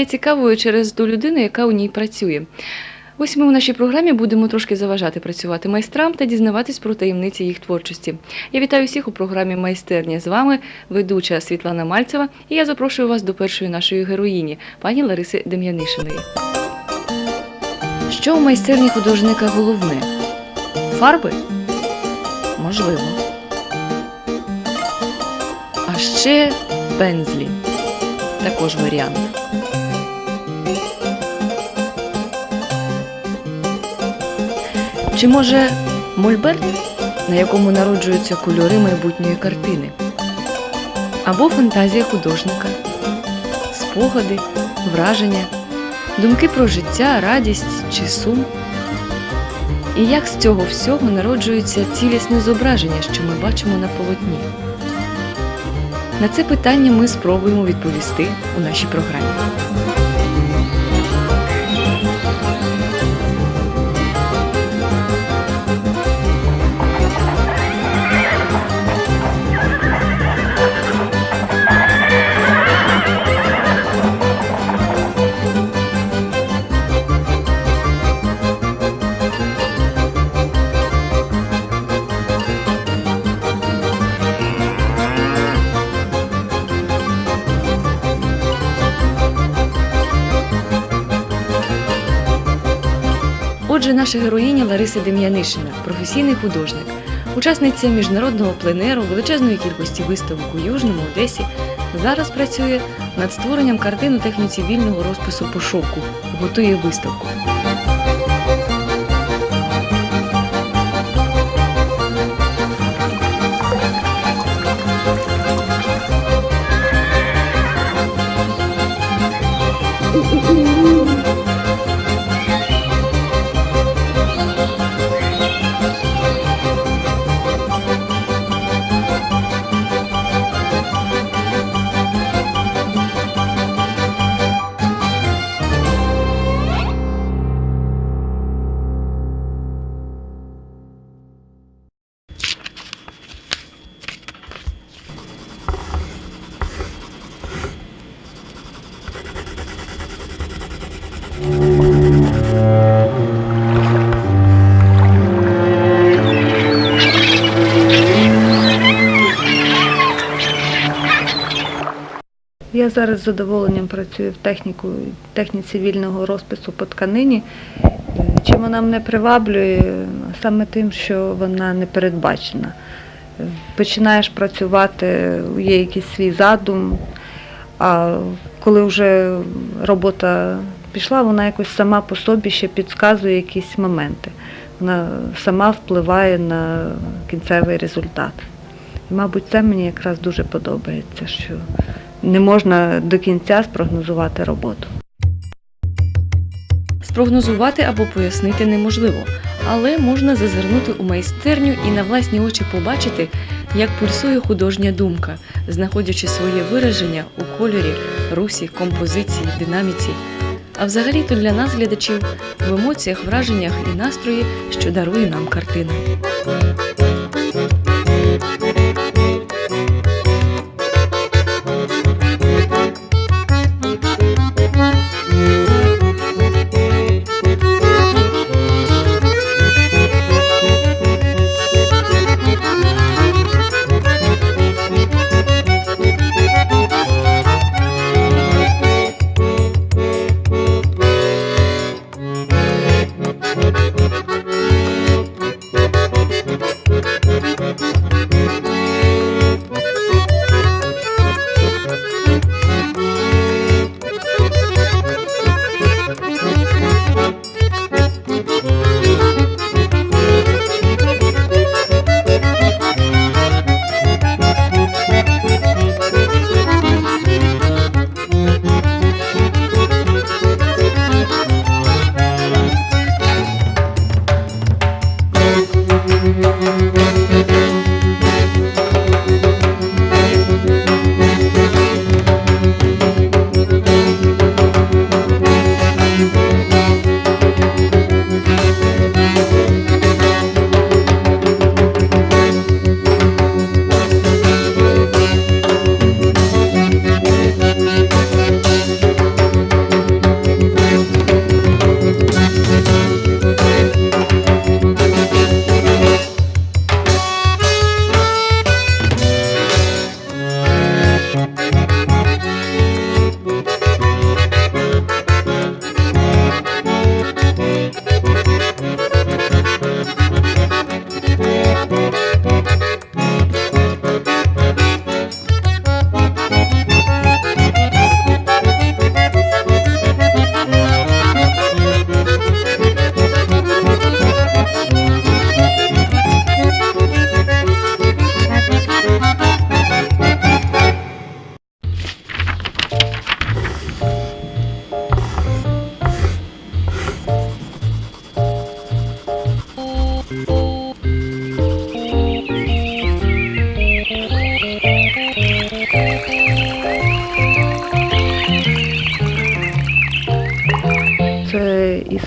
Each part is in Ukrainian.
стає цікавою через ту людину, яка у ній працює. Ось ми у нашій програмі будемо трошки заважати працювати майстрам та дізнаватись про таємниці їх творчості. Я вітаю всіх у програмі Майстерня. З вами ведуча Світлана Мальцева, і я запрошую вас до першої нашої героїні, пані Лариси Дем'янишиної. Що у майстерні художника головне? Фарби? Можливо. А ще пензлі. Також варіант. Чи може мольберт, на якому народжуються кольори майбутньої картини? Або фантазія художника, спогади, враження, думки про життя, радість чи сум? І як з цього всього народжується цілісне зображення, що ми бачимо на полотні? На це питання ми спробуємо відповісти у нашій програмі. Отже, наша героїня Лариса Дем'янишина, професійний художник, учасниця міжнародного пленеру, величезної кількості виставок у Южному, Одесі, зараз працює над створенням картин у техніці вільного розпису по шовку, готує виставку. Я зараз з задоволенням працюю в техніку, техніці вільного розпису по тканині. Е, Чим вона мене приваблює? Саме тим, що вона не передбачена. Починаєш працювати, є якийсь свій задум, а коли вже робота пішла, вона якось сама по собі ще підказує якісь моменти. Вона сама впливає на кінцевий результат. І, мабуть, це мені якраз дуже подобається, що не можна до кінця спрогнозувати роботу. Спрогнозувати або пояснити неможливо, але можна зазирнути у майстерню і на власні очі побачити, як пульсує художня думка, знаходячи своє вираження у кольорі, русі, композиції, динаміці. А взагалі-то для нас, глядачів, в емоціях, враженнях і настрої, що дарує нам картина.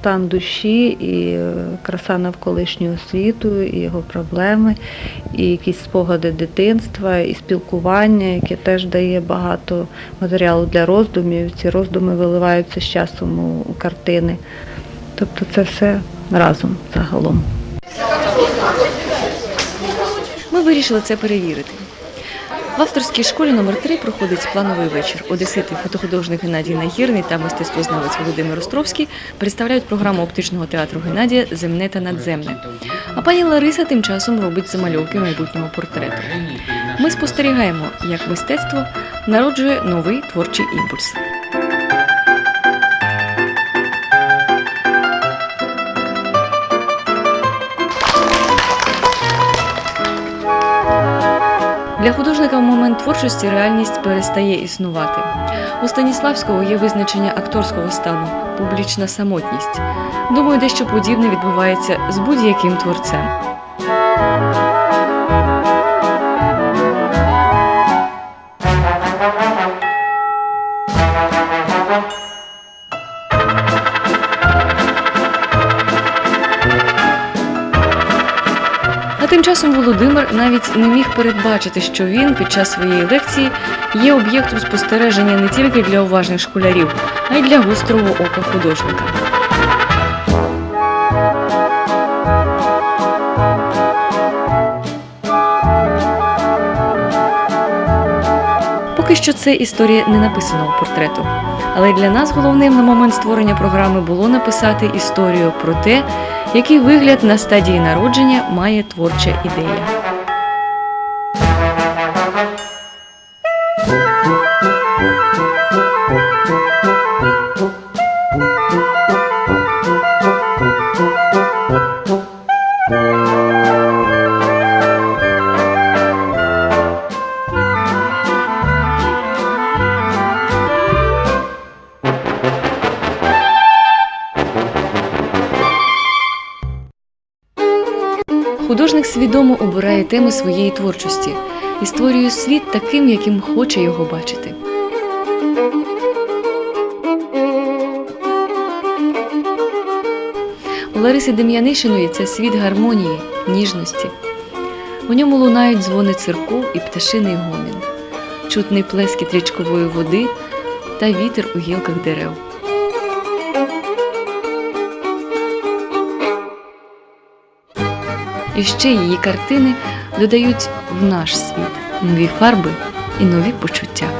Стан душі, і е, краса навколишнього світу, і його проблеми, і якісь спогади дитинства, і спілкування, яке теж дає багато матеріалу для роздумів. Ці роздуми виливаються з часом у, у картини. Тобто це все разом загалом. Ми вирішили це перевірити. В авторській школі номер 3 проходить плановий вечір. Одесити фотохудожник Геннадій Нагірний та мистецтвознавець Володимир Островський представляють програму оптичного театру Геннадія Земне та надземне. А пані Лариса тим часом робить замальовки майбутнього портрету. Ми спостерігаємо, як мистецтво народжує новий творчий імпульс. Для художника в момент творчості реальність перестає існувати. У Станіславського є визначення акторського стану публічна самотність. Думаю, дещо подібне відбувається з будь-яким творцем. Навіть не міг передбачити, що він під час своєї лекції є об'єктом спостереження не тільки для уважних школярів, а й для гострого ока художника. Поки що це історія не написаного портрету. Але для нас головним на момент створення програми було написати історію про те, який вигляд на стадії народження має творча ідея. Свідомо обирає теми своєї творчості і створює світ таким, яким хоче його бачити. У Лариси Дем'янишиної це світ гармонії, ніжності. У ньому лунають дзвони цирку і пташиний гомін, чутний плескіт річкової води та вітер у гілках дерев. І ще її картини додають в наш світ нові фарби і нові почуття.